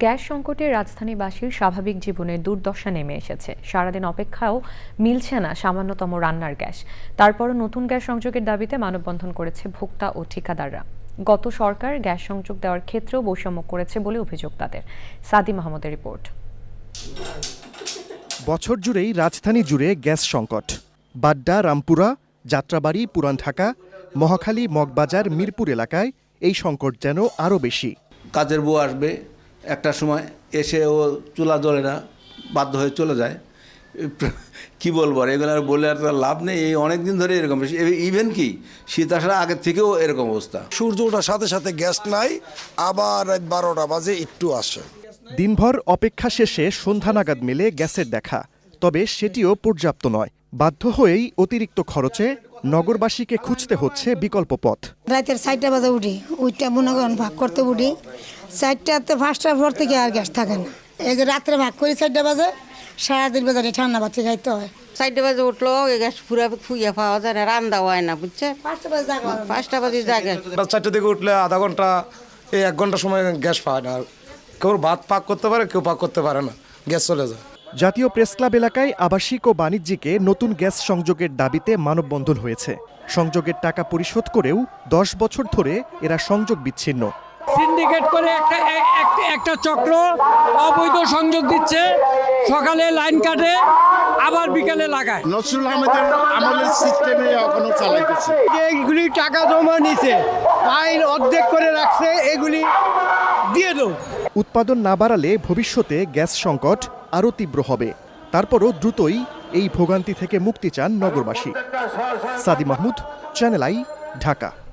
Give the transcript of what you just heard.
Gas সংকটে রাজধানীবাসীর স্বাভাবিক জীবনে দুর্দশা নেমে এসেছে। সারাদিন অপেক্ষাও মিলছে না সামান্যতম রান্নার গ্যাস। তারপরও নতুন গ্যাস সংযোগের দাবিতে মানববন্ধন করেছে ভোক্তা ও ঠিকাদাররা। গত সরকার গ্যাস সংযোগ দেওয়ার ক্ষেত্রেও বৈষম্য করেছে বলে অভিযোগ তাদের। সাদি মাহমুদের রিপোর্ট। বছর জুড়েই রাজধানী জুড়ে গ্যাস সংকট। বাড্ডা রামপুরা যাত্রাবাড়ি পুরান ঢাকা মহাখালী মগবাজার মিরপুর এলাকায় এই সংকট যেন আরও বেশি। কাজের বউ আসবে একটা সময় এসে ও চুলা জ্বলে না বাধ্য হয়ে চলে যায়। কি বলব আর এগুলো আর বলে আর তার লাভ নেই এই অনেক দিন ধরে এরকম ইভেন কি শীত আসার আগের থেকেও এরকম অবস্থা। সূর্য ওঠার সাথে সাথে গ্যাস নাই আবার রাত বারোটা বাজে একটু আসে। দিনভর অপেক্ষা শেষে সন্ধ্যা নাগাদ মেলে গ্যাসের দেখা তবে সেটিও পর্যাপ্ত নয়। বাধ্য হয়েই অতিরিক্ত খরচে নগরবাসীকে খুঁজতে হচ্ছে বিকল্প পথ। রাতের চারটা বাজে উঠি উঠটা মনে করেন ভাগ করতে উঠি চারটাতে পাঁচটার ভোর থেকে আর গ্যাস থাকে না। এই যে রাত্রে ভাগ করি চারটা বাজে সারাদিন বাজারে ঠান্ডা বাতি খাইতে হয়। চারটে বাজে উঠল এই গ্যাস পুরা ফুইয়া পাওয়া যায় না রান্দা হয় না বুঝছে? পাঁচটা বাজে জাগা। জাগে। রাত চারটে থেকে উঠলে আধা ঘণ্টা এই এক ঘণ্টা সময় গ্যাস পায় না। কেউ ভাত পাক করতে পারে কেউ পাক করতে পারে না গ্যাস চলে যায়। জাতীয় প্রেস ক্লাব এলাকায় আবাসিক ও বাণিজ্যিকে নতুন গ্যাস সংযোগের দাবিতে মানববন্ধন হয়েছে। সংযোগের টাকা পরিশোধ করেও দশ বছর ধরে এরা সংযোগ বিচ্ছিন্ন। সিন্ডিকেট করে একটা একটা- একটা চক্র অবৈধ সংযোগ দিচ্ছে। সকালে লাইন কাটে আবার বিকালে লাগায়। নসরুল আহমেদের আমলের সিস্টেমে এখনও চালাইতেছে। এইগুলি টাকা জমা নিছে আইন অর্ধেক করে রাখছে এগুলি দিয়ে দাও। উৎপাদন না বাড়ালে ভবিষ্যতে গ্যাস সংকট আরও তীব্র হবে। তারপরও দ্রুতই এই ভোগান্তি থেকে মুক্তি চান নগরবাসী। Sadi Mahmud channel I Dhaka.